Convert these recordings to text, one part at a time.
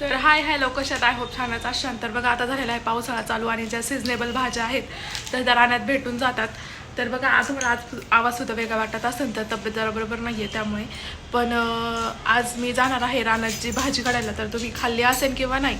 तर hi hello कशात I hope छानच असाल. बघा आता झालेला आहे पावसाळा चालू आणि ज्या सिजनेबल भाज्या आहेत त्या रानात भेटून जातात. तर बघा आज मला आज आवाज सुद्धा वेगळा वाटत असेल तर तब्येत जरा बरोबर नाही आहे त्यामुळे. पण आज मी जाणार आहे रानात जी भाजी काढायला तर तुम्ही खाल्ली असेल किंवा नाही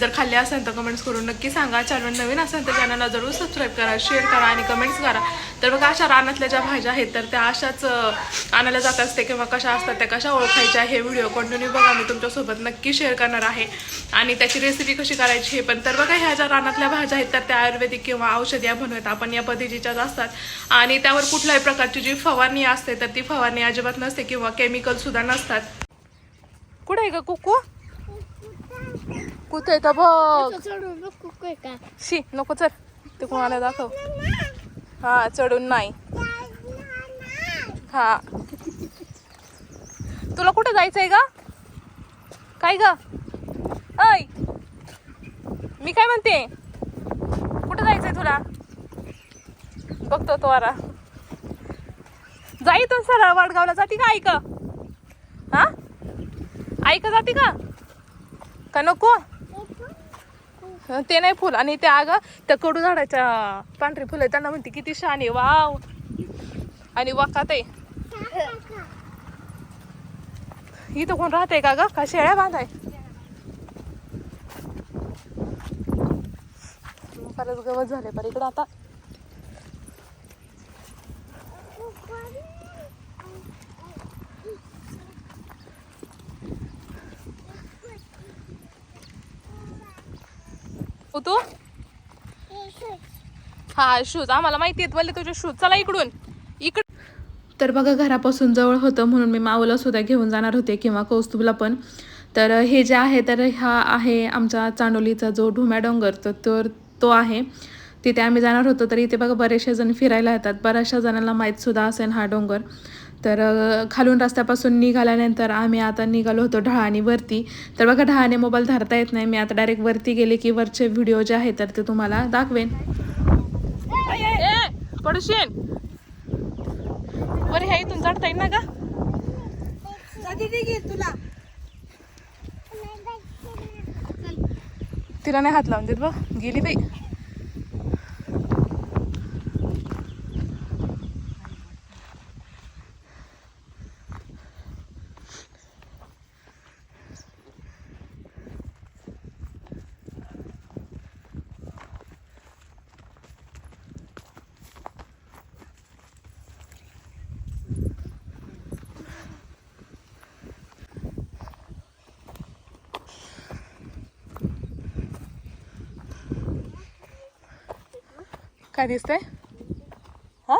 जर खाल्ली असेल तर कमेंट्स करून नक्की सांगा. चॅनल नवीन असेल तर चॅनलला जरूर सबस्क्राईब करा शेअर करा आणि कमेंट्स करा. तर बघा अशा रानातल्या ज्या भाज्या आहेत तर त्या अशाच आणायला जात असते किंवा कशा असतात त्या कशा ओळखायच्या हे व्हिडिओ कंटिन्यू बघा. मी तुमच्यासोबत नक्की शेअर करणार आहे. आणि त्याची रेसिपी कशी करायची हे पण. तर बघा ह्या ज्या रानातल्या भाज्या आहेत तर त्या आयुर्वेदिक किंवा औषधी बनवत आपण या पद्धतीच्याच असतात. आणि त्यावर कुठल्याही प्रकारची जी फवारणी असते तर ती फवारणी अजिबात नसते किंवा केमिकल सुद्धा नसतात. कुठे आहे का कुकू? कुठे आहे का बघ? शी नको चल ते कोणाला दाखव. हा चढून नाही. हा. तुला कुठे जायचंय का काय ग? ऐ! मी काय म्हणते? कुठे जायचंय तुला? बघतो तो आरा जाई इथून सरळ वडगावला जाती का ऐक? हा? ऐक जाती का? का नको? ते नाही फुल. आणि ते अगं त्या कडू झाडाच्या पांढरी फुलं त्यांना म्हणते किती छान आहे वाव. आणि वाकात आहे. इथं कोण राहते का ग? का शेळ्या बांधाय? खरंच गवत झाले पण इकडं आता. हो तू. हा शूज आम्हाला माहिती आहेत बोलले तुझे शूज चला इकडून. इकड तर बघा घरापासून जवळ होतं म्हणून मी मावला सुद्धा घेऊन जाणार होते किंवा कौस्तुभला पण. तर हे जे आहे तर हा आहे आमचा चांडोलीचा जो ढुम्या डोंगर तर तो तो आहे. तिथे आम्ही जाणार होतो. तर इथे बघा बरेचसे जण फिरायला येतात. बऱ्याचशा जणांना माहीतसुद्धा असेल हा डोंगर. तर खालून रस्त्यापासून निघाल्यानंतर आम्ही आता निघालो होतो ढळाणी वरती. तर बघा ढळाने मोबाईल धरता येत नाही. मी आता डायरेक्ट वरती गेले की वरचे व्हिडिओ जे आहेत तर ते तुम्हाला दाखवेन. ए, पडशील? बरं ह्या इथून चढता येईल ना का तुला? तिला नाही हात लावून देत बघ. गेली बाई. काय दिसतंय? हा?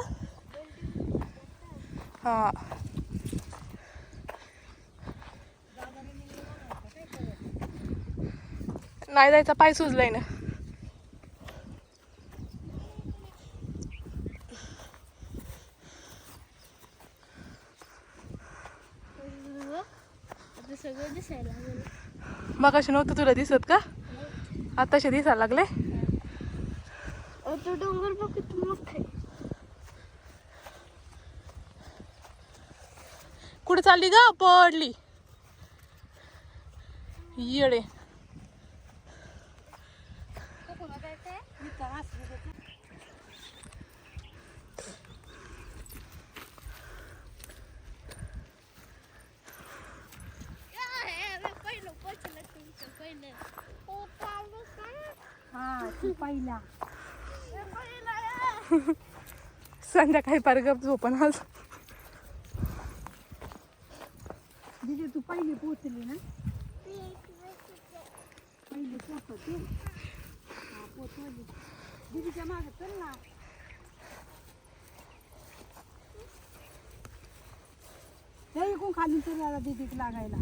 हा. नाही जायचा पाय सुजलाय ना. सगळं दिसायला मग असे नव्हतं तुला दिसत का? आताशे दिसायला लागले तो डोंगर बघ किती मोठा आहे. कुठे चालली ग? पडली. येडे. पहिलं पोचलं तुमचं पहिलं पहिला संध्याकाळी पार गप झोपण आज. दिदी तू पहिली पोचली ना? पहिली पोचते हा पोचवली दिदीच्या मागे चल ना. हे इकडून खाली चल दिदीक लागायला.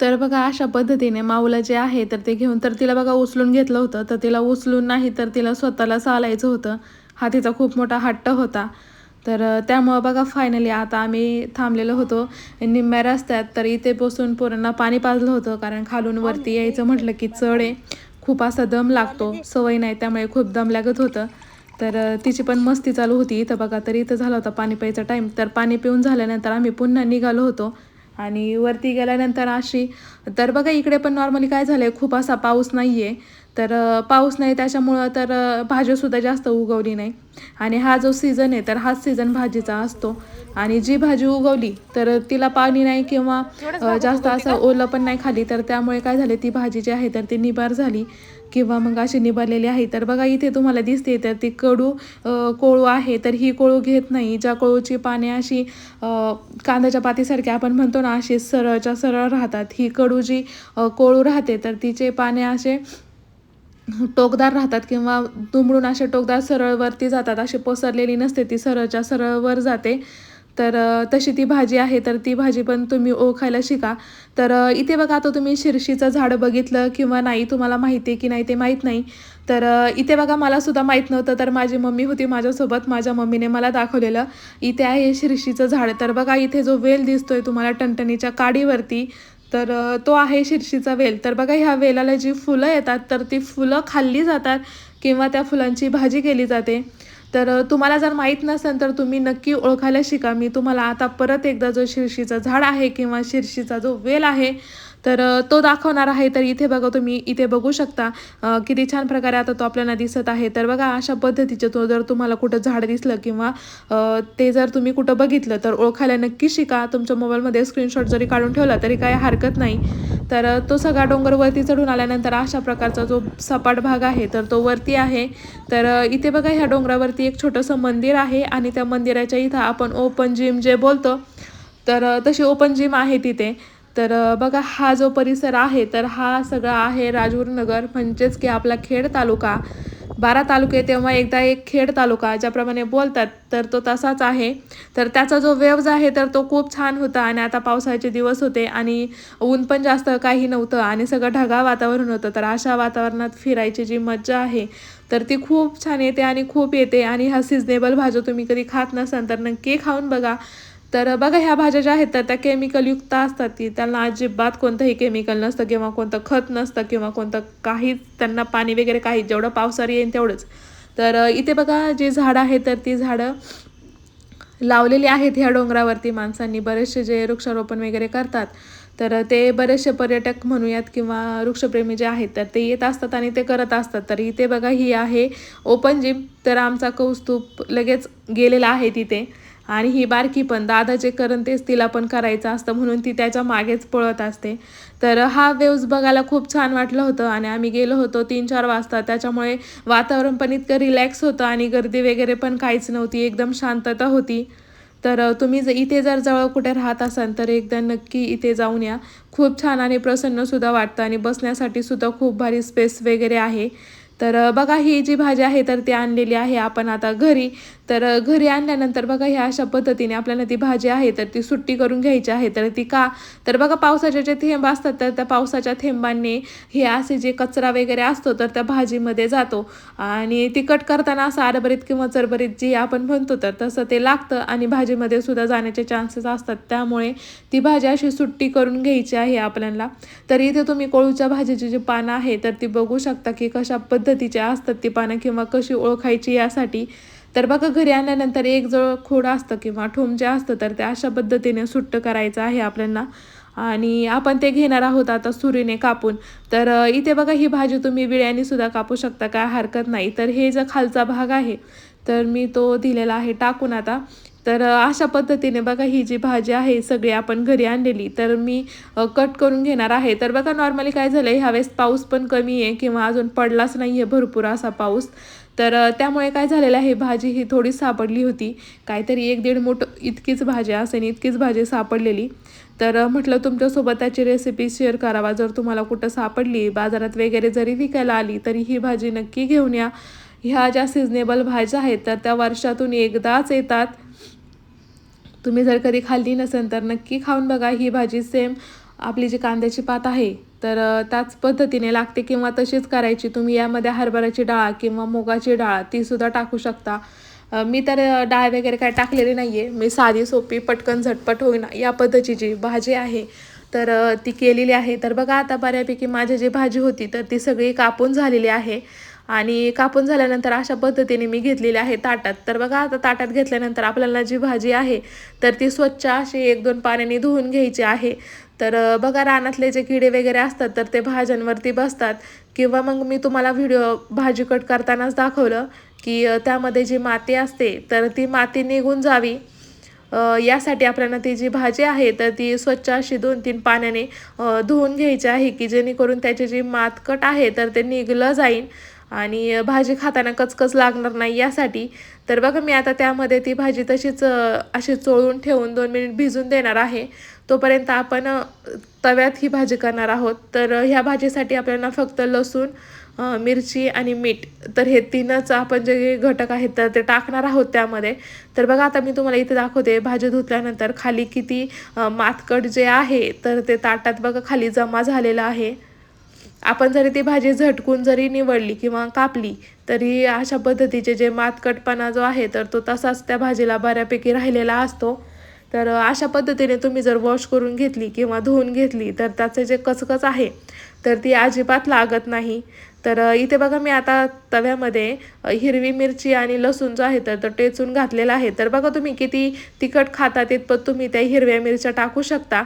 तर बघा अशा पद्धतीने माऊला जे आहे तर ते घेऊन तर तिला बघा उचलून घेतलं होतं. तर तिला उचलून नाही तर तिला स्वतःला चालायचं होतं. हा तिचा खूप मोठा हट्ट होता. तर त्यामुळं बघा फायनली आता आम्ही थांबलेलो होतो. निम्म्या रस्त्यात तर इथे बसून पोरांना पाणी पाजलं होतं कारण खालून वरती यायचं म्हटलं की चढ आहे. खूप असा दम लागतो सवय नाही त्यामुळे खूप दम लागत होतं. तर तिची पण मस्ती चालू होती. इथं बघा तर इथं झाला होता पाणी प्यायचा टाईम तर पाणी पिऊन झाल्यानंतर आम्ही पुन्हा निघालो होतो. आणि वरती गेल्यानंतर अशी तर बघा इकडे पण नॉर्मली काय झालं आहे खूप असा पाऊस नाही आहे तर पाऊस नाही त्याच्यामुळं तर भाजीसुद्धा जास्त उगवली नाही. आणि हा जो सीझन आहे तर हाच सीझन भाजीचा असतो. आणि जी भाजी उगवली तर तिला पाणी नाही किंवा जास्त असं ओलं पण नाही खाली. तर त्यामुळे काय झाले ती भाजी जी आहे तर ती निबार झाली. किंवा मग अशी निबारलेली आहे. तर बघा इथे तुम्हाला दिसते तर ती कडू कोळू आहे. तर ही कोळू घेत नाही. ज्या कोळूची पाने अशी कांद्याच्या पातीसारखी आपण म्हणतो ना अशी सरळच्या सरळ राहतात. ही कडू जी कोळू राहते तर तिचे पाने असे टोकदार राहतात किंवा दुमडून असे टोकदार सरळवरती जातात. अशी पसरलेली नसते ती सरळच्या सरळवर जाते. तर तशी ती भाजी आहे तर ती भाजी पण तुम्ही ओळखायला शिका. तर इथे बघा आता तुम्ही शिरशीचं झाड बघितलं किंवा नाही तुम्हाला माहिती आहे की नाही ते माहीत नाही. तर इथे बघा मला सुद्धा माहीत नव्हतं तर माझी मम्मी होती माझ्यासोबत माझ्या मम्मीने मला दाखवलेलं. इथे आहे शिरशीचं झाड. तर बघा इथे जो वेल दिसतोय तुम्हाला टणटणीच्या काडीवरती तर तो आहे शिरशीचा वेल. तर बघा ह्या वेलाला जी फुलं येतात तर ती फुलं खाल्ली जातात किंवा त्या फुलांची भाजी केली जाते. तर तुम्हाला जर माहीत नसेल तर तुम्ही नक्की ओळखायला शिका. मी तुम्हाला आता परत एकदा जो शिरशीचं झाड आहे किंवा शिरशीचा जो वेल आहे तर तो दाखवणार आहे. तर इथे बघा तुम्ही इथे बघू शकता किती छान प्रकारे आता तो आपल्याला दिसत आहे. तर बघा अशा पद्धतीचे तो जर तुम्हाला कुठं झाड दिसलं किंवा ते जर तुम्ही कुठं बघितलं तर ओळखायला नक्की शिका. तुमच्या मोबाईलमध्ये स्क्रीनशॉट जरी काढून ठेवला तरी काही हरकत नाही. तर तो सगळा डोंगर वरती चढून आल्यानंतर अशा प्रकारचा जो सपाट भाग आहे तर तो वरती आहे. तर इथे बघा ह्या डोंगरावरती एक छोटंसं मंदिर आहे आणि त्या मंदिराच्या इथं आपण ओपन जिम जे बोलतो तर तशी ओपन जिम आहे तिथे. तर बघा हा जो परिसर आहे तर हा सगळा आहे राजूर नगर म्हणजेच की आपला खेड तालुका. बारा तालुके तेव्हा एकदा एक खेड तालुका ज्याप्रमाणे बोलतात तर तो तसाच आहे. तर त्याचा जो वेव्ज आहे तर तो खूप छान होता आणि आता पावसाळ्याचे दिवस होते आणि ऊन पण जास्त काही नव्हतं आणि सगळं ढगाळ वातावरण होतं. तर अशा वातावरणात फिरायची जी मज्जा आहे तर ती खूप छान येते आणि खूप येते. आणि हा सिजनेबल भाज्या तुम्ही कधी खात नसाल तर नक्की खाऊन बघा. तर बघा ह्या भाज्या ज्या आहेत तर त्या केमिकलयुक्त असतात. की त्यांना अजिबात कोणतंही केमिकल नसतं किंवा कोणतं खत नसतं किंवा कोणतं काहीच त्यांना पाणी वगैरे काही जेवढं पावसाळी येईल तेवढंच. तर इथे बघा जे झाडं आहेत तर ती झाडं लावलेली आहेत ह्या डोंगरावरती माणसांनी. बरेचसे जे वृक्षारोपण वगैरे करतात तर ते बरेचसे पर्यटक म्हणूयात किंवा वृक्षप्रेमी जे आहेत तर ते येत असतात आणि ते करत असतात. तर इथे बघा ही आहे ओपन जिम. तर आमचा कौस्तुभ लगेच गेलेला आहे तिथे. आणि ही बारकी पण दादा जे करण तेच तिला पण करायचं असतं म्हणून ती त्याच्या मागेच पळत असते. तर हा वेव्ज बघायला खूप छान वाटलं होतं आणि आम्ही गेलो होतो तीन चार वाजता. त्याच्यामुळे वातावरण पण इतकं रिलॅक्स होतं आणि गर्दी वगैरे पण काहीच नव्हती एकदम शांतता होती. तर तुम्ही जर इथे जर जवळ कुठे राहत असाल तर एकदा नक्की इथे जाऊन या. खूप छान आणि प्रसन्नसुद्धा वाटतं आणि बसण्यासाठी सुद्धा खूप भारी स्पेस वगैरे आहे. तर बघा ही जी भाजी आहे तर ती आणलेली आहे आपण आता घरी. तर घरी आणल्यानंतर बघा ह्या अशा पद्धतीने आपल्याला ती भाजी आहे तर ती सुट्टी करून घ्यायची आहे. तर ती का? तर बघा पावसाचे जे थेंब असतात तर त्या पावसाच्या थेंबांनी हे असे जे कचरा वगैरे असतो तर त्या भाजीमध्ये जातो. आणि ती कट करताना असं आरबरीत किंवा चरबरीत जी आपण म्हणतो तर तसं ते लागतं आणि भाजीमध्ये सुद्धा जाण्याचे चान्सेस असतात. त्यामुळे ती भाजी अशी सुट्टी करून घ्यायची आहे आपल्याला. तर इथे तुम्ही कोळूच्या भाजीची जी पानं आहे तर ती बघू शकता की कशा पद्धतीचे असतात ती पानं किंवा कशी ओळखायची यासाठी. तर बघा घरी आणल्यानंतर एक जळ खोड असतं किंवा ठोम जे असतं तर ते अशा पद्धतीने सुट्ट करायचं आहे आपल्याला. आणि आपण ते घेणार आहोत आता सुरीने कापून. तर इथे बघा ही भाजी तुम्ही विळ्याने सुद्धा कापू शकता काय हरकत नाही. तर हे जो खालचा भाग आहे तर मी तो दिलेला आहे टाकून आता. तर अशा पद्धतीने बघा ही जी भाजी आहे सगळी आपण घरी आणलेली तर मी कट करून घेणार आहे. तर बघा नॉर्मली काय झालं आहे ह्यावेळेस पाऊस पण कमी आहे किंवा अजून पडलाच नाही आहे भरपूर असा पाऊस. तर त्यामुळे काय झालेलं आहे भाजी ही थोडी सापडली होती. काहीतरी एक दीड मोठ इतकीच भाजी असेल इतकीच भाजी सापडलेली. तर म्हटलं तुमच्यासोबत त्याची रेसिपी शेअर करावा. जर तुम्हाला कुठं सापडली बाजारात वगैरे जरी विकायला आली तरी ही भाजी नक्की घेऊन या. ह्या ज्या सिजनेबल भाज्या आहेत तर त्या वर्षातून एकदाच येतात. तुम्ही जर कधी खाल्ली नसेल तर नक्की खाऊन बघा. ही भाजी सेम आपली जी कांद्याची पात आहे तर त्याच पद्धतीने लागते किंवा तशीच करायची. तुम्ही यामध्ये हरभऱ्याची डाळ किंवा मुगाची डाळ तीसुद्धा टाकू शकता. मी तर डाळ वगैरे काय टाकलेली नाही आहे मी साधी सोपी पटकन झटपट होईना या पद्धतीची भाजी आहे तर ती केलेली आहे. तर बघा आता बऱ्यापैकी माझी जी भाजी होती तर ती सगळी कापून झालेली आहे. आणि कापून झाल्यानंतर अशा पद्धतीने मी घेतलेली आहे ताटात. तर बघा आता ताटात घेतल्यानंतर आपल्याला जी भाजी आहे तर ती स्वच्छ अशी एक दोन पाण्याने धुवून घ्यायची आहे. तर बघा रानातले जे किडे वगैरे असतात तर ते भाज्यांवरती बसतात. किंवा मग मी तुम्हाला व्हिडिओ भाजी कट करतानाच दाखवलं की त्यामध्ये जी माती असते तर ती माती निघून जावी. यासाठी आपल्याला ती जी भाजी आहे तर ती स्वच्छ अशी दोन तीन पाण्याने धुवून घ्यायची आहे की जेणेकरून त्याची जी मातकट आहे तर ते निघलं जाईल आणि भाजी खाताना कचकच लागणार नाही यासाठी. तर बघा मी आता त्यामध्ये ती भाजी तशीच अशी चोळून ठेवून दोन मिनिट भिजून देणार आहे. तोपर्यंत आपण तव्यात ही भाजी करणार आहोत. तर ह्या भाजीसाठी आपल्याला फक्त लसूण मिरची आणि मीठ. तर हे तीनच आपण जे घटक आहेत तर ते टाकणार आहोत त्यामध्ये. तर बघा आता मी तुम्हाला इथे दाखवते. भाजी धुतल्यानंतर खाली किती मातकट जे आहे तर ते ताटात बघा खाली जमा झालेलं आहे. आपण जरी ती भाजी झटकून जरी निवडली किंवा कापली तरी अशा पद्धतीचे जे मातकटपणा जो आहे तर तो तसाच त्या भाजीला बऱ्यापैकी राहिलेला असतो. तर अशा पद्धतीने तुम्ही जर वॉश करून घेतली किंवा धुवून घेतली तर त्याचे जे कचकच आहे तर ती अजिबात लागत नाही. तर इथे बघा मी आता तव्यामध्ये हिरवी मिरची आणि लसूण जो आहे तर तो टेचून घातलेला आहे. तर बघा तुम्ही किती तिखट खाता तितपत तुम्ही त्या हिरव्या मिरच्या टाकू शकता.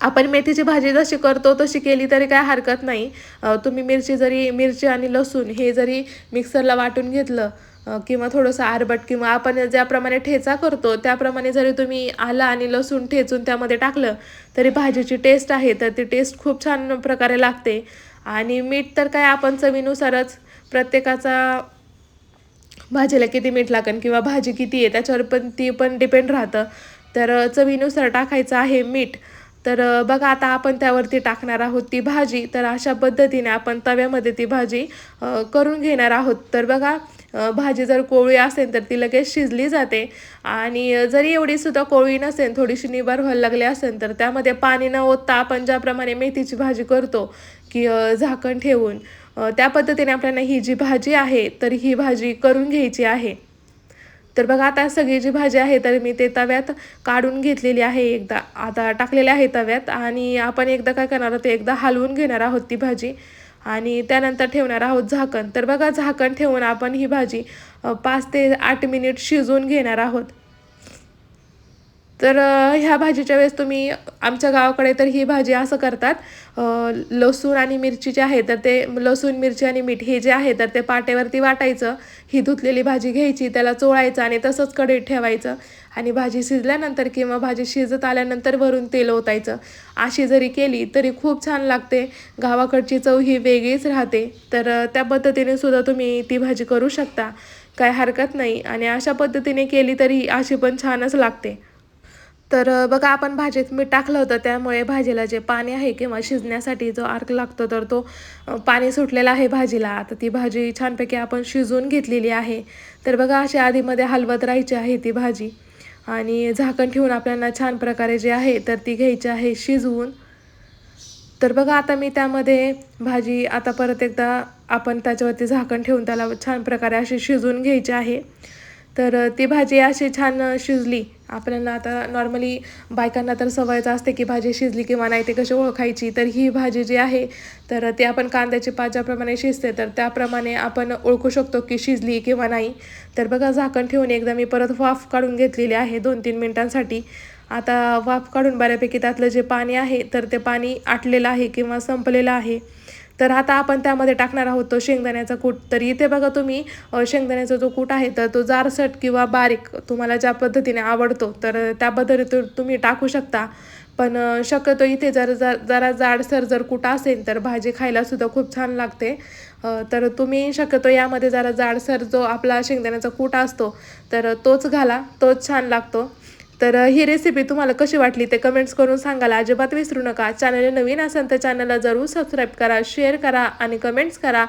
आपण मेथीची भाजी जशी करतो तशी केली तरी काय हरकत नाही. तुम्ही मिरची जरी मिरची आणि लसूण हे जरी मिक्सरला वाटून घेतलं किंवा थोडंसं आरबट किंवा आपण ज्याप्रमाणे ठेचा करतो त्याप्रमाणे जरी तुम्ही आलं आणि लसूण ठेचून त्यामध्ये टाकलं तरी भाजीची टेस्ट आहे. तर ती टेस्ट खूप छान प्रकारे लागते. आणि मीठ तर काय आपण चवीनुसारच प्रत्येकाचा भाजीला किती मीठ लागेल किंवा भाजी किती आहे त्याच्यावर पण ती पण डिपेंड राहतं. तर चवीनुसार टाकायचं आहे मीठ. तर बघा आता आपण त्यावरती टाकणार आहोत ती भाजी. तर अशा पद्धतीने आपण तव्यामध्ये ती भाजी करून घेणार आहोत. तर बघा भाजी जर कोवळी असेल तर ती लगेच शिजली जाते. आणि जरी एवढीसुद्धा कोवळी नसेल थोडीशी निबार व्हायला लागली असेल तर त्यामध्ये पाणी न ओतता आपण ज्याप्रमाणे मेथीची भाजी करतो की झाकण ठेवून त्या पद्धतीने आपल्याला ही जी भाजी आहे तर ही भाजी करून घ्यायची आहे. तर बघा आता सगळी जी भाजी आहे तर मी ते तव्यात काढून घेतलेली आहे एकदा. आता टाकलेली आहे तव्यात आणि आपण एकदा काय करणार आहोत ते एकदा हलवून घेणार आहोत ती भाजी आणि त्यानंतर ठेवणार आहोत झाकण. तर बघा झाकण ठेवून आपण ही भाजी पाच ते आठ मिनिट शिजवून घेणार आहोत. तर ह्या भाजीच्या वेळेस तुम्ही आमच्या गावाकडे तर ही भाजी असं करतात लसूण आणि मिरची जे आहे तर ते लसूण मिरची आणि मीठ हे जे आहे तर ते पाटेवरती वाटायचं ही धुतलेली भाजी घ्यायची त्याला चोळायचं आणि तसंच कढईत ठेवायचं आणि भाजी शिजल्यानंतर किंवा भाजी शिजत आल्यानंतर वरून तेल ओतायचं. अशी जरी केली तरी खूप छान लागते. गावाकडची चव ही वेगळीच राहते. तर त्या पद्धतीने सुद्धा तुम्ही ती भाजी करू शकता. काय हरकत नाही आणि अशा पद्धतीने केली तरी अशी पण छानच लागते. तर बघा आपण भाजीत मीठ टाकलं होतं त्यामुळे भाजीला जे पाणी आहे किंवा शिजण्यासाठी जो अर्क लागतो तर तो पाणी सुटलेला आहे भाजीला. आता ती भाजी छानपैकी आपण शिजवून घेतलेली आहे. तर बघा अशी आधीमध्ये हलवत राहायची आहे ती भाजी. आणि झाकण ठेवून आपल्याला छान प्रकारे जे आहे तर ती घ्यायची आहे शिजवून. तर बघा आता मी त्यामध्ये भाजी आता परत एकदा आपण त्याच्यावरती झाकण ठेवून त्याला छान प्रकारे अशी शिजवून घ्यायची आहे. तर ती भाजी अशी छान शिजली. आपल्याला आता नॉर्मली बायकांना तर सवयच असते की भाजी शिजली किंवा नाही ते कशी ओळखायची. तर ही भाजी जी आहे तर ते आपण कांद्याची पात ज्याप्रमाणे शिजते तर त्याप्रमाणे आपण ओळखू शकतो की शिजली किंवा नाही. तर बघा झाकण ठेवून एकदा मी परत वाफ काढून घेतलेली आहे दोन तीन मिनटांसाठी. आता वाफ काढून बऱ्यापैकी त्यातलं जे पाणी आहे तर ते पाणी आटलेलं आहे किंवा संपलेलं आहे. तर आता आपण त्यामध्ये टाकणार आहोत तो शेंगदाण्याचा कूट. तर इथे बघा तुम्ही शेंगदाण्याचा जो कूट आहे तर तो जारसट किंवा बारीक तुम्हाला ज्या पद्धतीने आवडतो तर त्या पद्धतीने तुम्ही टाकू शकता. पण शक्यतो इथे जर जर जरा जाडसर जर कुठं असेल तर भाजी खायलासुद्धा खूप छान लागते. तर तुम्ही शक्यतो यामध्ये जरा जाडसर जो आपला शेंगदाण्याचा कूट असतो तर तोच घाला तोच छान लागतो. तर ही रेसिपी तुम्हाला कशी वाटली ते कमेंट्स करून सांगायला अजिबात विसरू नका. चॅनल नवीन असेल तर चॅनलला जरूर सबस्क्राईब करा शेअर करा आणि कमेंट्स करा.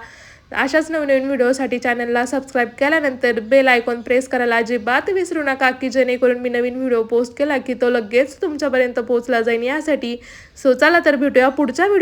अशाच नवनवीन व्हिडिओसाठी चॅनलला सबस्क्राईब केल्यानंतर बेल आयकॉन प्रेस करायला अजिबात विसरू नका की जेणेकरून मी नवीन व्हिडिओ पोस्ट केला की तो लगेच तुमच्यापर्यंत पोहोचला जाईल यासाठी. सो चला तर भेटूया पुढच्या व्हिडिओ